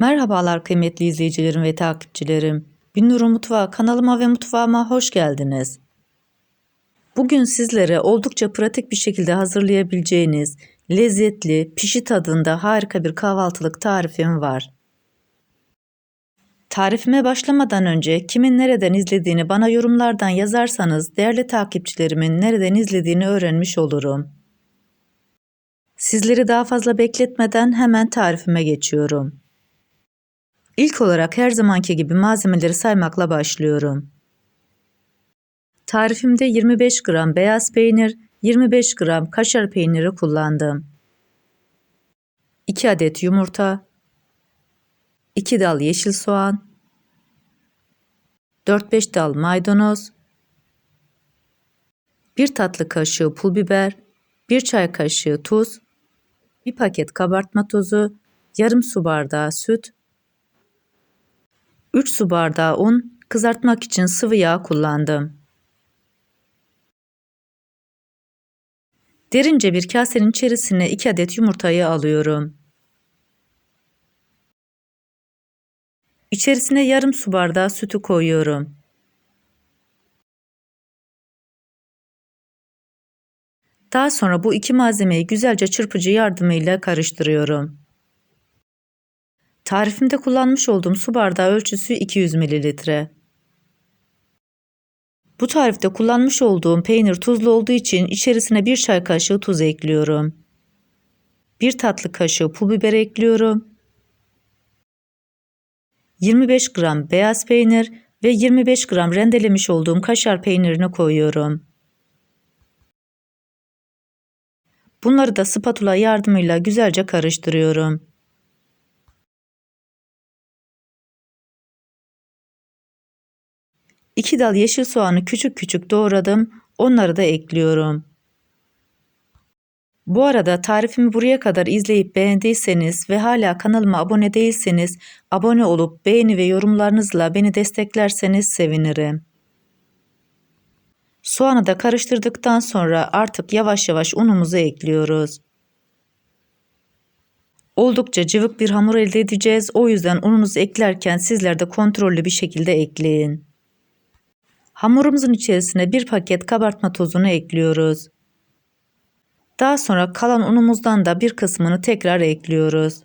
Merhabalar kıymetli izleyicilerim ve takipçilerim. Binnur'un Mutfağı kanalıma ve mutfağıma hoş geldiniz. Bugün sizlere oldukça pratik bir şekilde hazırlayabileceğiniz lezzetli, pişi tadında harika bir kahvaltılık tarifim var. Tarifime başlamadan önce kimin nereden izlediğini bana yorumlardan yazarsanız değerli takipçilerimin nereden izlediğini öğrenmiş olurum. Sizleri daha fazla bekletmeden hemen tarifime geçiyorum. İlk olarak her zamanki gibi malzemeleri saymakla başlıyorum. Tarifimde 25 gram beyaz peynir, 25 gram kaşar peyniri kullandım. 2 adet yumurta, 2 dal yeşil soğan, 4-5 dal maydanoz, 1 tatlı kaşığı pul biber, 1 çay kaşığı tuz, 1 paket kabartma tozu, yarım su bardağı süt, 3 su bardağı un, kızartmak için sıvı yağ kullandım. Derince bir kasenin içerisine 2 adet yumurtayı alıyorum. İçerisine yarım su bardağı sütü koyuyorum. Daha sonra bu iki malzemeyi güzelce çırpıcı yardımıyla karıştırıyorum. Tarifimde kullanmış olduğum su bardağı ölçüsü 200 mililitre. Bu tarifte kullanmış olduğum peynir tuzlu olduğu için içerisine bir çay kaşığı tuz ekliyorum. Bir tatlı kaşığı pul biber ekliyorum. 25 gram beyaz peynir ve 25 gram rendelemiş olduğum kaşar peynirini koyuyorum. Bunları da spatula yardımıyla güzelce karıştırıyorum. İki dal yeşil soğanı küçük küçük doğradım. Onları da ekliyorum. Bu arada tarifimi buraya kadar izleyip beğendiyseniz ve hala kanalıma abone değilseniz abone olup beğeni ve yorumlarınızla beni desteklerseniz sevinirim. Soğanı da karıştırdıktan sonra artık yavaş yavaş unumuzu ekliyoruz. Oldukça cıvık bir hamur elde edeceğiz. O yüzden ununuzu eklerken sizler de kontrollü bir şekilde ekleyin. Hamurumuzun içerisine bir paket kabartma tozunu ekliyoruz. Daha sonra kalan unumuzdan da bir kısmını tekrar ekliyoruz.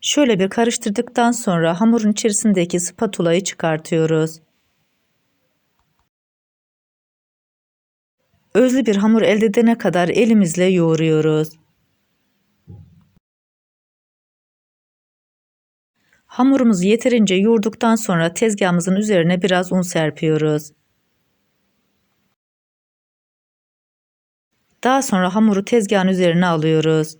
Şöyle bir karıştırdıktan sonra hamurun içerisindeki spatulayı çıkartıyoruz. Özlü bir hamur elde edene kadar elimizle yoğuruyoruz. Hamurumuzu yeterince yoğurduktan sonra tezgahımızın üzerine biraz un serpiyoruz. Daha sonra hamuru tezgahın üzerine alıyoruz.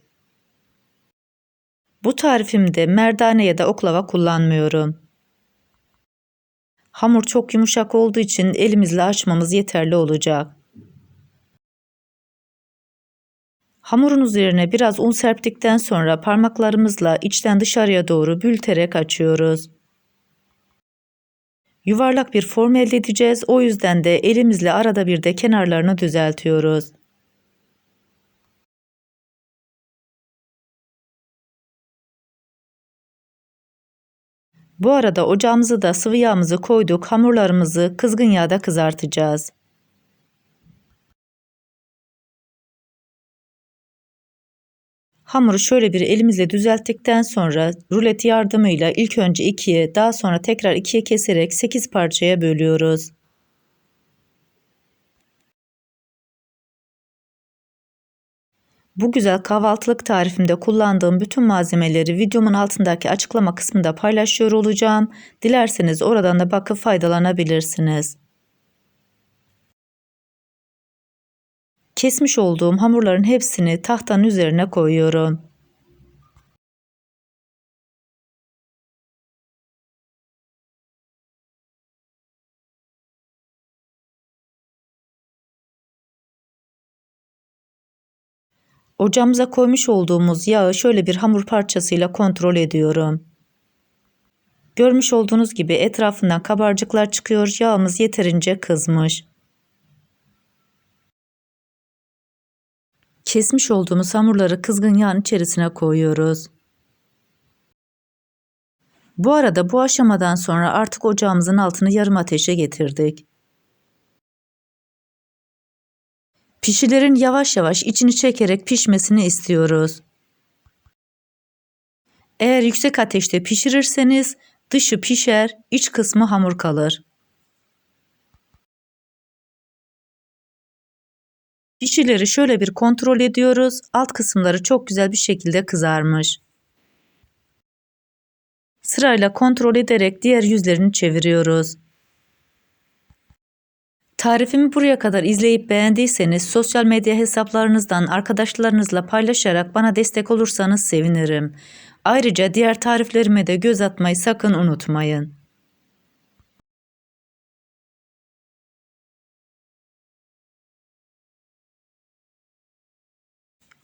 Bu tarifimde merdane ya da oklava kullanmıyorum. Hamur çok yumuşak olduğu için elimizle açmamız yeterli olacak. Hamurun üzerine biraz un serptikten sonra parmaklarımızla içten dışarıya doğru bülterek açıyoruz. Yuvarlak bir form elde edeceğiz. O yüzden de elimizle arada bir de kenarlarını düzeltiyoruz. Bu arada ocağımızı da sıvı yağımızı koyduk. Hamurlarımızı kızgın yağda kızartacağız. Hamuru şöyle bir elimizle düzelttikten sonra rulet yardımıyla ilk önce ikiye daha sonra tekrar ikiye keserek 8 parçaya bölüyoruz. Bu güzel kahvaltılık tarifimde kullandığım bütün malzemeleri videomun altındaki açıklama kısmında paylaşıyor olacağım. Dilerseniz oradan da bakıp faydalanabilirsiniz. Kesmiş olduğum hamurların hepsini tahtanın üzerine koyuyorum. Ocağımıza koymuş olduğumuz yağı şöyle bir hamur parçasıyla kontrol ediyorum. Görmüş olduğunuz gibi etrafından kabarcıklar çıkıyor. Yağımız yeterince kızmış. Kesmiş olduğumuz hamurları kızgın yağın içerisine koyuyoruz. Bu arada bu aşamadan sonra artık ocağımızın altını yarım ateşe getirdik. Pişilerin yavaş yavaş içini çekerek pişmesini istiyoruz. Eğer yüksek ateşte pişirirseniz dışı pişer, iç kısmı hamur kalır. Pişileri şöyle bir kontrol ediyoruz. Alt kısımları çok güzel bir şekilde kızarmış. Sırayla kontrol ederek diğer yüzlerini çeviriyoruz. Tarifimi buraya kadar izleyip beğendiyseniz sosyal medya hesaplarınızdan arkadaşlarınızla paylaşarak bana destek olursanız sevinirim. Ayrıca diğer tariflerime de göz atmayı sakın unutmayın.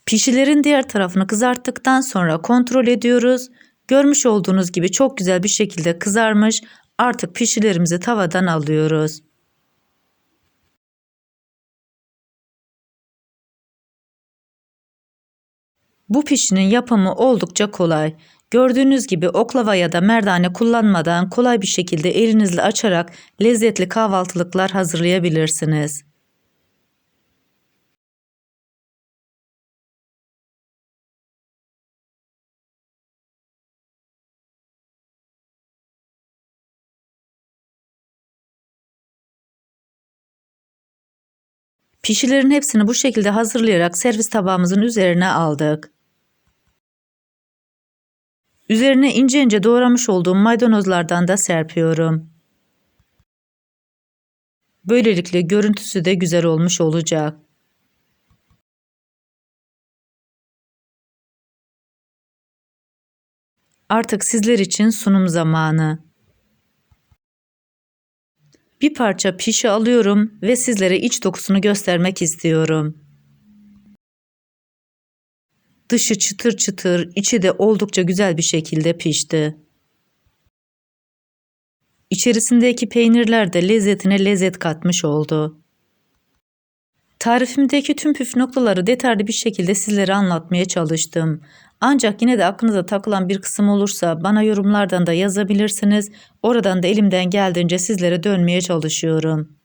Pişilerin diğer tarafını kızarttıktan sonra kontrol ediyoruz. Görmüş olduğunuz gibi çok güzel bir şekilde kızarmış. Artık pişilerimizi tavadan alıyoruz. Bu pişinin yapımı oldukça kolay. Gördüğünüz gibi oklava ya da merdane kullanmadan kolay bir şekilde elinizle açarak lezzetli kahvaltılıklar hazırlayabilirsiniz. Pişilerin hepsini bu şekilde hazırlayarak servis tabağımızın üzerine aldık. Üzerine ince ince doğramış olduğum maydanozlardan da serpiyorum. Böylelikle görüntüsü de güzel olmuş olacak. Artık sizler için sunum zamanı. Bir parça pişi alıyorum ve sizlere iç dokusunu göstermek istiyorum. Dışı çıtır çıtır, içi de oldukça güzel bir şekilde pişti. İçerisindeki peynirler de lezzetine lezzet katmış oldu. Tarifimdeki tüm püf noktaları detaylı bir şekilde sizlere anlatmaya çalıştım. Ancak yine de aklınıza takılan bir kısım olursa bana yorumlardan da yazabilirsiniz. Oradan da elimden geldiğince sizlere dönmeye çalışıyorum.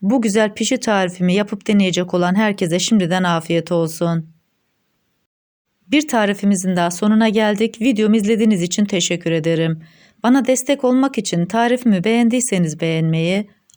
Bu güzel pişi tarifimi yapıp deneyecek olan herkese şimdiden afiyet olsun. Bir tarifimizin daha sonuna geldik. Videomu izlediğiniz için teşekkür ederim. Bana destek olmak için tarifimi beğendiyseniz beğenmeyi,